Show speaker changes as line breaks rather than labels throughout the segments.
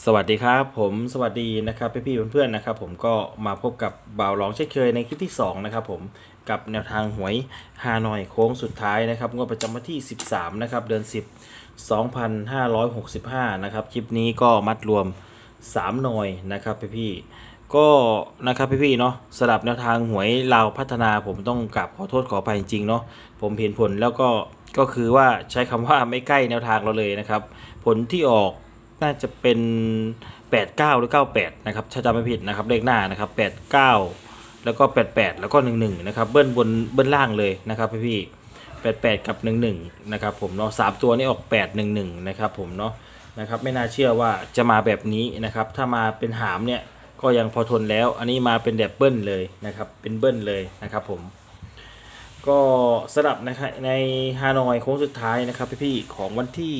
สวัสดีครับผมสวัสดีนะครับพี่ๆเพื่อนๆนะครับ ผมก็มาพบกับบ่าวหลองเช่นเคยในคลิปที่ 2 นะครับผมกับแนวทางหวยฮานอยโค้งสุดท้ายนะครับงวดประจำวันที่ 13 นะครับ เดือน 10 2565 นะครับ คลิปนี้ก็มัดรวม 3 หน่อยนะครับพี่ๆก็นะครับพี่ๆเนาะสลับแนวทางหวยลาวพัฒนาผมต้องกราบขอโทษขออภัยจริงๆเนาะผมเห็นผลแล้วก็ก็คือว่าใช้คำว่าไม่ใกล้แนวทางเราเลยนะครับ ผลที่ออก น่าจะเป็น 89 หรือ 98 นะครับถ้าจำไม่ผิดนะครับเลขหน้านะครับ 89 แล้วก็ 88 แล้วก็ 11 นะครับ เบิ้ลบนเบิ้ลล่างเลยนะครับพี่พี่88 กับ 11 นะครับผมเนาะสามตัวนี้ออก 811 นะครับผมเนาะนะครับไม่น่าเชื่อว่าจะมาแบบนี้นะครับ ถ้ามาเป็นหามเนี่ยก็ยังพอทนแล้ว อันนี้มาเป็นแบบเบิ้ลเลยนะครับ เป็นเบิ้ลเลยนะครับผม ก็สลับนะครับในฮานอยโค้งสุดท้ายนะครับพี่ๆของวันที่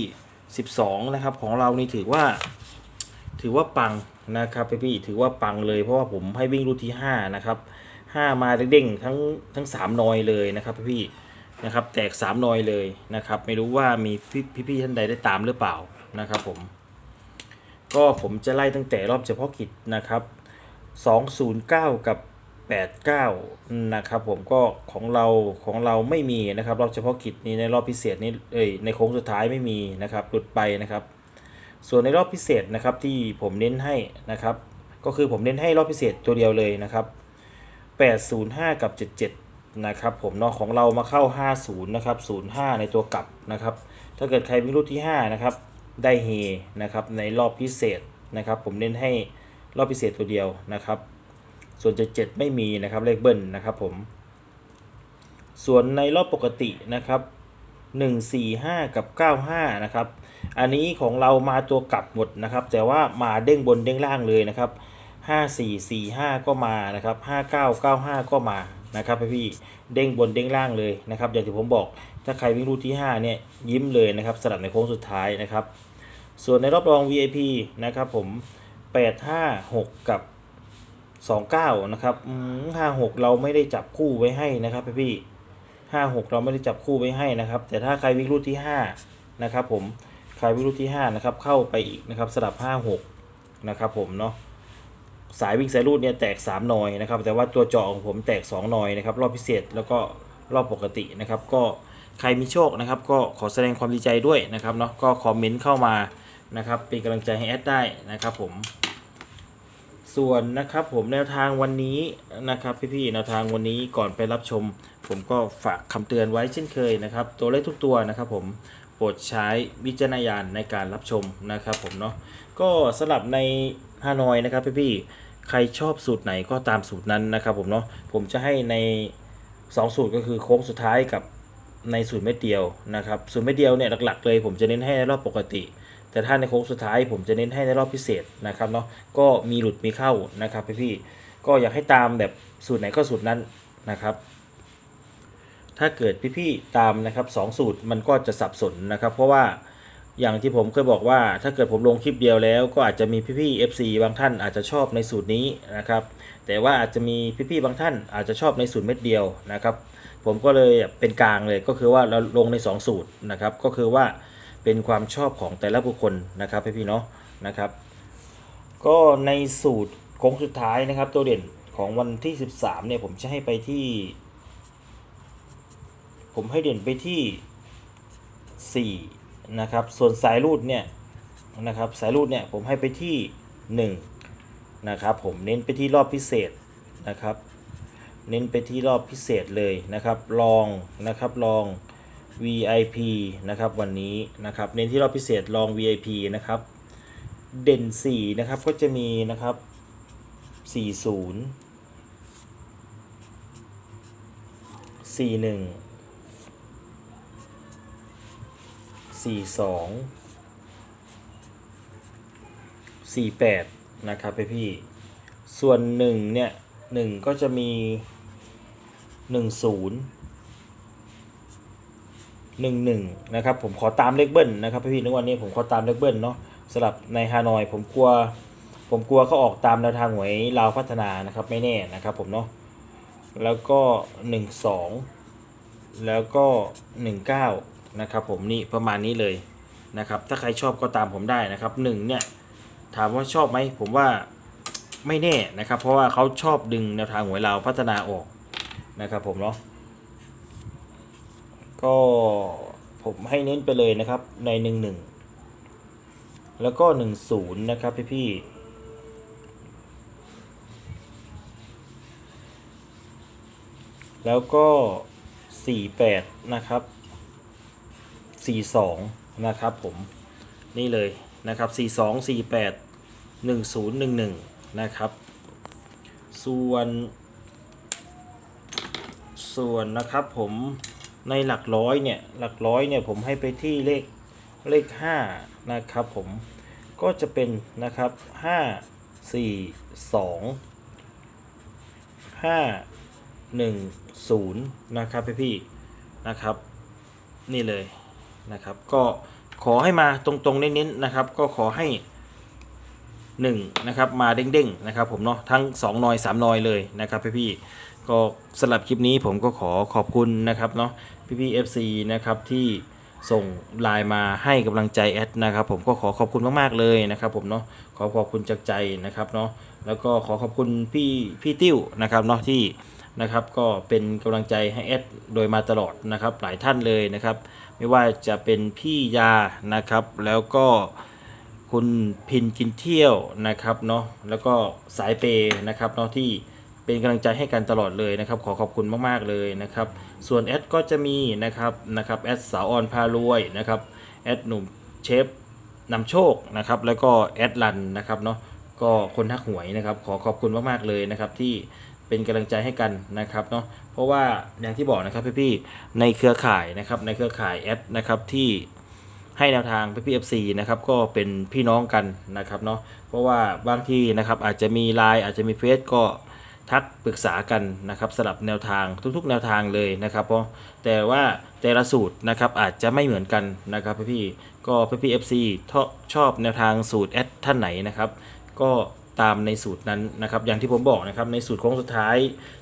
12 นะครับ ของเรานี่ถือว่า ถือว่าปังนะครับพี่ๆถือว่าปังเลยเพราะว่าผมให้วิ่งรูทที่5นะครับ5มาเด้งๆทั้งทั้ง3นอยเลยนะครับพี่ๆนะครับแตก3นอยเลยนะครับ ไม่รู้ว่ามีพี่พี่ท่านใดได้ตามหรือเปล่านะครับผม ก็ผมจะไล่ตั้งแต่รอบเฉพาะกิจนะครับ 209 กับ 89 นะครับผมก็ของเราของเราไม่มีนะครับรอบเฉพาะกิจนี้ในรอบพิเศษนี้เอ้ยในโค้งสุดท้ายไม่มีนะครับหลุดไปนะครับ ส่วนในรอบพิเศษนะครับที่ผมเน้นให้นะครับ ก็คือผมเน้นให้รอบพิเศษตัวเดียวเลยนะครับ 805 กับ 77 นะครับผมเนาะของเรามาเข้า 50 นะครับ 05 ในตัวกลับนะครับ ถ้าเกิดใครวิ่งรูทที่ 5 นะครับ ได้เฮนะครับในรอบพิเศษนะครับ ผมเน้นให้รอบพิเศษตัวเดียวนะครับ ส่วน77ไม่มีนะครับเลขเบิ้ลนะครับผม ส่วนในรอบปกตินะครับ 145 กับ 95 นะครับ อันนี้ของเรามาตัวกลับหมดนะครับ แต่ว่ามาเด้งบนเด้งล่างเลยนะครับ 5445 ก็มานะครับ 5995 ก็มานะครับพี่เด้งบนเด้งล่างเลยนะครับอย่างที่ผมบอกถ้าใครวิ่งรูทที่5เนี่ยยิ้มเลยนะครับสลับในโค้งสุดท้ายนะครับ ส่วนในรอบรอง VIP นะครับผม 856 กับ 29นะครับห้าหกเราไม่ได้จับคู่ไว้ให้นะครับพี่ห้าหกเราไม่ได้จับคู่ไว้ให้นะครับ แต่ถ้าใครวิ่งรูทที่ห้านะครับผมใครวิ่งรูทที่ห้านะครับเข้าไปอีกนะครับสลับห้าหกนะครับผมเนาะสายวิ่งสายรูดเนี่ยแตก 3 หน่อยนะครับ แต่ว่าตัวเจาะของผมแตก 2 หน่อยนะครับ รอบพิเศษแล้วก็รอบปกตินะครับ ก็ใครมีโชคนะครับ ก็ขอแสดงความดีใจด้วยนะครับเนาะก็คอมเมนต์เข้ามานะครับ เป็นกำลังใจให้แอดได้นะครับผม ส่วนนะครับผมแนวทางวันนี้นะครับพี่ๆแนวทางวันนี้ก่อนไปรับชม ผมก็ฝากคำเตือนไว้เช่นเคยนะครับ ตัวเลขทุกตัวนะครับผมโปรดใช้วิจารณญาณในการรับชมนะครับผมเนาะก็สำหรับในฮานอยนะครับพี่ๆใครชอบสูตรไหนก็ตามสูตรนั้นนะครับผมเนาะผมจะให้ใน 2 สูตรก็คือโค้งสุดท้ายกับในสูตรเม็ดเดียวนะครับสูตรเม็ดเดียวเนี่ยหลักๆเลย ผมจะเน้นให้ในรอบปกติ แต่ถ้าในโค้งสุดท้ายผมจะเน้นให้ในรอบพิเศษนะครับเนาะก็มีหลุดมีเข้านะครับพี่ๆก็อยากให้ตามแบบสูตรไหนก็สูตรนั้นนะครับถ้าเกิดพี่ๆตามนะครับสองสูตรมันก็จะสับสนนะครับ เพราะว่าอย่างที่ผมเคยบอกว่า ถ้าเกิดผมลงคลิปเดียวแล้ว ก็อาจจะมีพี่ๆ FC บางท่านอาจจะชอบในสูตรนี้นะครับ แต่ว่าอาจจะมีพี่ๆบางท่านอาจจะชอบในสูตรเม็ดเดียวนะครับ ผมก็เลยเป็นกลางเลยก็คือว่าเราลงใน 2 สูตรนะครับ ก็คือว่า เป็นความชอบของแต่ละบุคคลนะครับพี่ๆเนาะนะครับ ก็ในสูตรโค้งสุดท้ายนะครับ ตัวเด่นของวันที่ 13เนี่ยผมจะให้ไปที่ ผมให้เด่นไปที่ 4 นะครับ ส่วนสายรูดเนี่ยนะครับสายรูดเนี่ยผมให้ไปที่ 1 นะครับผมเน้นไปที่รอบพิเศษนะครับ เน้นไปที่รอบพิเศษเลยนะครับ ลองนะครับลอง VIP นะครับวันนี้นะครับเน้นที่รอบพิเศษลอง VIP นะครับเด่น4นะครับก็จะมีนะครับ 40 41 42 48นะครับพี่พี่ส่วน 1 เนี่ย 1 ก็จะมี 10 11นะครับผมขอตามเลขเบิ้ลนะครับพี่พี่ๆในวันนี้ผมขอตามเลขเบิ้ลเนาะสำหรับในฮานอยผมกลัว ผมกลัวเขาออกตามแนวทางหวยลาวพัฒนานะครับไม่แน่นะครับผมเนาะแล้วก็12แล้วก็19นะครับผมนี่ประมาณนี้เลยนะครับถ้าใครชอบก็ตามผมได้นะครับ1เนี่ยถามว่าชอบไหมผมว่าไม่แน่นะครับ เพราะว่าเขาชอบดึงแนวทางหวยเราวพัฒนาออกนะครับผมเนาะ ก็ผมให้เน้นไปเลยนะครับในหนึ่งหนึ่งแล้วก็หนึ่งศูนย์นะครับพี่พี่แล้วก็สี่แปดนะครับ42นะครับผมนี่เลยนะครับ42 48 1011นะครับ ส่วน ส่วนนะครับผม ในหลักร้อยเนี่ยหลักร้อยเนี่ยผมให้ไปที่เลขเลข5นะครับผมก็จะเป็นนะครับ 5 4 2 5 1 0 นะครับพี่พี่ๆนะครับ นี่เลยนะครับ ก็ขอให้มาตรงๆเน้นๆนะครับ ก็ขอให้ 1นะครับมาเด้งๆนะครับผมเนาะทั้ง2นอย3นอยเลยนะครับพี่ๆก็สำหรับคลิปนี้ผมก็ขอขอบคุณนะครับเนาะพี่ๆ FC นะครับที่ส่งไลน์มาให้กำลังใจแอดนะครับผมก็ขอขอบคุณมากๆเลยนะครับผมเนาะขอขอบคุณจากใจนะครับเนาะแล้วก็ขอขอบคุณพี่พี่ติ้วนะครับเนาะที่นะครับก็เป็นกำลังใจให้แอดโดยมาตลอดนะครับหลายท่านเลยนะครับ ไม่ว่าจะเป็นพี่ยานะครับแล้วก็ คุณพินกินเที่ยวนะครับเนาะแล้วก็สายเปย์นะครับเนาะที่เป็นกำลังใจให้กันตลอดเลยนะครับ ขอขอบคุณมากๆเลยนะครับ ส่วนแอดก็จะมีนะครับนะครับแอดสาวออนพารวยนะครับแอดหนุ่มเชฟนำโชคนะครับ แล้วก็แอดลันนะครับเนาะก็คนทักหวยนะครับ ขอขอบคุณมากๆเลยนะครับที่เป็นกำลังใจให้กันนะครับเนาะเพราะว่าอย่างที่บอกนะครับพี่ๆในเครือข่ายนะครับในเครือข่ายแอดนะครับที่ ให้แนวทางพี่พีเอฟซีนะครับก็เป็นพี่น้องกันนะครับเนาะเพราะว่าบางที่นะครับอาจจะมีไลน์อาจจะมีเฟซก็ทักปรึกษากันนะครับสลับแนวทางทุกๆ แนวทางเลยนะครับเพราะแต่ว่าแต่ละสูตรนะครับอาจจะไม่เหมือนกันนะครับพี่ๆก็พี่พี่เอฟซีชอบแนวทางสูตรแอดท่านไหนนะครับ ก็ตามในสูตรนั้นนะครับ อย่างที่ผมบอกนะครับในสูตรโค้งสุดท้าย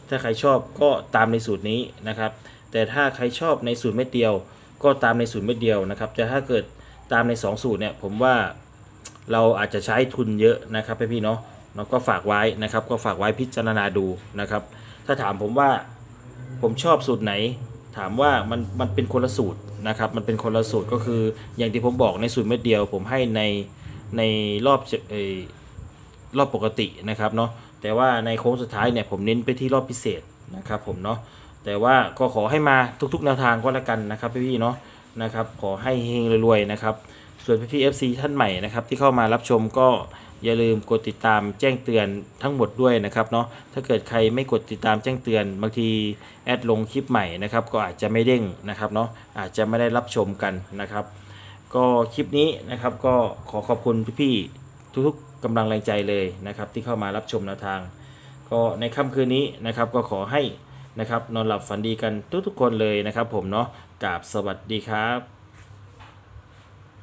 ถ้าใครชอบก็ตามในสูตรนี้นะครับ แต่ถ้าใครชอบในสูตรเม็ดเดียว ก็ตามในสูตรเม็ดเดียวนะครับแต่ถ้าเกิดตามใน 2 สูตรเนี่ยผมว่าเราอาจจะใช้ทุนเยอะนะครับพี่ๆเนาะเราก็ฝากไว้นะครับ ก็ฝากไว้พิจารณาดูนะครับ ถ้าถามผมว่าผมชอบสูตรไหน ถามว่ามันมันเป็นคนละสูตรนะครับ มันเป็นคนละสูตรก็คืออย่างที่ผมบอกในสูตรเม็ดเดียว ผมให้ในในรอบเอรอบปกตินะครับเนาะแต่ว่าในโค้งสุดท้ายเนี่ยผมเน้นไปที่รอบพิเศษนะครับผมเนาะ แต่ว่าก็ขอให้มาทุกๆแนวทางก็แล้วกันนะครับพี่ๆเนาะนะครับขอให้เฮงรวยๆนะครับส่วนพี่ๆ FC ท่านใหม่นะครับที่เข้ามารับชมก็อย่าลืมกดติดตามแจ้งเตือนทั้งหมดด้วยนะครับเนาะถ้าเกิดใครไม่กดติดตามแจ้งเตือนบางทีแอดลงคลิปใหม่นะครับก็อาจจะไม่เด้งนะครับเนาะอาจจะไม่ได้รับชมกันนะครับ ก็คลิปนี้นะครับก็ขอขอบคุณพี่ๆทุกๆกำลังแรงใจเลยนะครับที่เข้ามารับชมแนวทาง ก็ในค่ำคืนนี้นะครับก็ขอให้ นะครับนอนหลับฝันดีกันทุกๆคนเลยนะครับผมเนาะกราบสวัสดีครับ